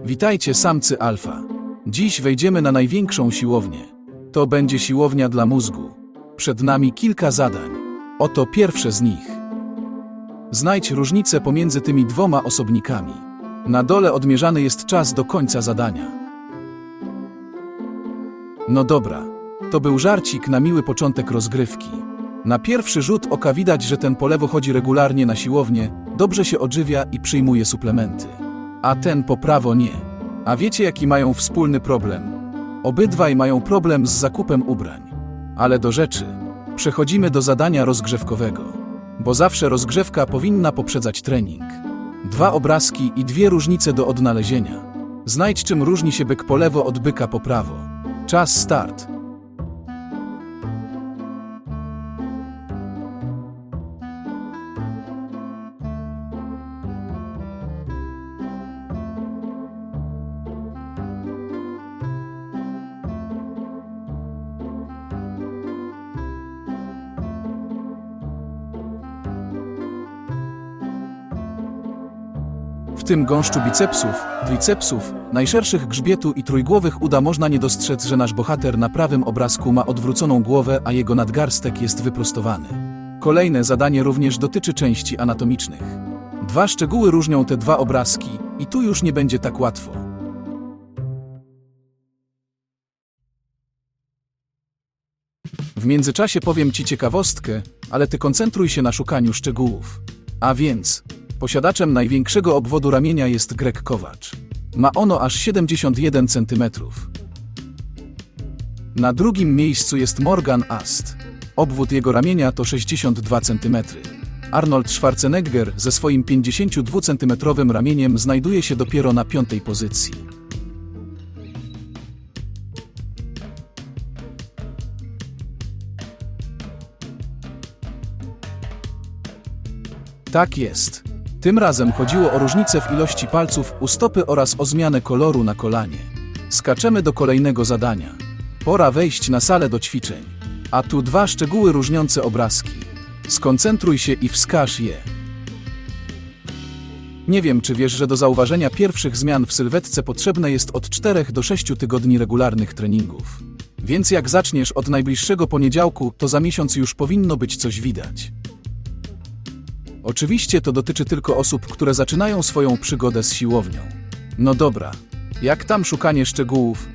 Witajcie samcy alfa. Dziś wejdziemy na największą siłownię. To będzie siłownia dla mózgu. Przed nami kilka zadań. Oto pierwsze z nich. Znajdź różnicę pomiędzy tymi dwoma osobnikami. Na dole odmierzany jest czas do końca zadania. No dobra, to był żarcik na miły początek rozgrywki. Na pierwszy rzut oka widać, że ten po lewo chodzi regularnie na siłownię, dobrze się odżywia i przyjmuje suplementy. A ten po prawo nie. A wiecie jaki mają wspólny problem? Obydwaj mają problem z zakupem ubrań. Ale do rzeczy. Przechodzimy do zadania rozgrzewkowego. Bo zawsze rozgrzewka powinna poprzedzać trening. Dwa obrazki i dwie różnice do odnalezienia. Znajdź czym różni się byk po lewo od byka po prawo. Czas start. W tym gąszczu bicepsów, tricepsów, najszerszych grzbietu i trójgłowych uda można nie dostrzec, że nasz bohater na prawym obrazku ma odwróconą głowę, a jego nadgarstek jest wyprostowany. Kolejne zadanie również dotyczy części anatomicznych. Dwa szczegóły różnią te dwa obrazki i tu już nie będzie tak łatwo. W międzyczasie powiem Ci ciekawostkę, ale Ty koncentruj się na szukaniu szczegółów. A więc, posiadaczem największego obwodu ramienia jest Greg Kowacz. Ma ono aż 71 cm. Na drugim miejscu jest Morgan Ast. Obwód jego ramienia to 62 cm. Arnold Schwarzenegger ze swoim 52 cm ramieniem znajduje się dopiero na piątej pozycji. Tak jest. Tym razem chodziło o różnicę w ilości palców u stopy oraz o zmianę koloru na kolanie. Skaczemy do kolejnego zadania. Pora wejść na salę do ćwiczeń. A tu dwa szczegóły różniące obrazki. Skoncentruj się i wskaż je. Nie wiem, czy wiesz, że do zauważenia pierwszych zmian w sylwetce potrzebne jest od 4 do 6 tygodni regularnych treningów. Więc jak zaczniesz od najbliższego poniedziałku, to za miesiąc już powinno być coś widać. Oczywiście to dotyczy tylko osób, które zaczynają swoją przygodę z siłownią. No dobra, jak tam szukanie szczegółów?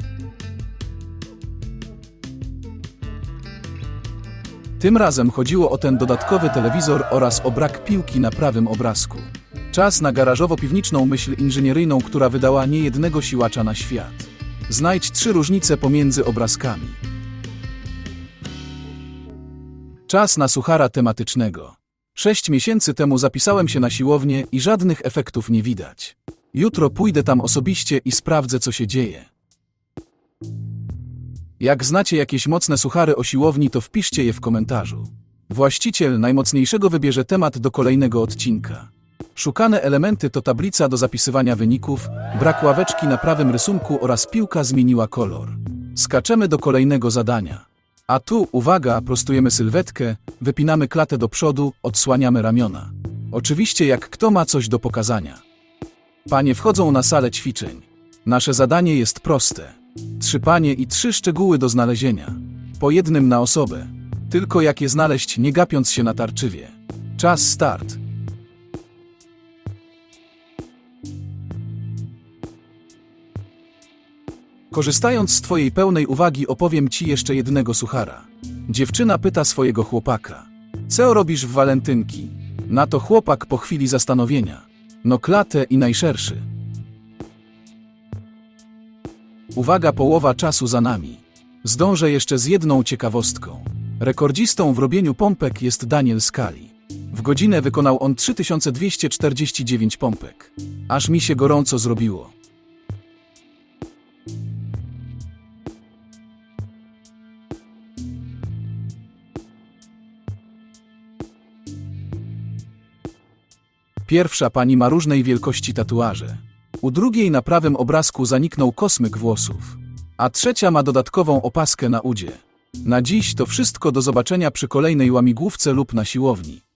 Tym razem chodziło o ten dodatkowy telewizor oraz o brak piłki na prawym obrazku. Czas na garażowo-piwniczą myśl inżynieryjną, która wydała niejednego siłacza na świat. Znajdź trzy różnice pomiędzy obrazkami. Czas na suchara tematycznego. Sześć miesięcy temu zapisałem się na siłownię i żadnych efektów nie widać. Jutro pójdę tam osobiście i sprawdzę, co się dzieje. Jak znacie jakieś mocne suchary o siłowni, to wpiszcie je w komentarzu. Właściciel najmocniejszego wybierze temat do kolejnego odcinka. Szukane elementy to tablica do zapisywania wyników, brak ławeczki na prawym rysunku oraz piłka zmieniła kolor. Skaczemy do kolejnego zadania. A tu, uwaga, prostujemy sylwetkę, wypinamy klatę do przodu, odsłaniamy ramiona. Oczywiście jak kto ma coś do pokazania. Panie wchodzą na salę ćwiczeń. Nasze zadanie jest proste. Trzy panie i trzy szczegóły do znalezienia. Po jednym na osobę. Tylko jak je znaleźć, nie gapiąc się na tarczywie. Czas start. Korzystając z Twojej pełnej uwagi, opowiem Ci jeszcze jednego suchara. Dziewczyna pyta swojego chłopaka: Co robisz w walentynki? Na to chłopak po chwili zastanowienia: No, klatę i najszerszy. Uwaga, połowa czasu za nami. Zdążę jeszcze z jedną ciekawostką. Rekordzistą w robieniu pompek jest Daniel Skali. W godzinę wykonał on 3249 pompek. Aż mi się gorąco zrobiło. Pierwsza pani ma różnej wielkości tatuaże. U drugiej na prawym obrazku zaniknął kosmyk włosów. A trzecia ma dodatkową opaskę na udzie. Na dziś to wszystko do zobaczenia przy kolejnej łamigłówce lub na siłowni.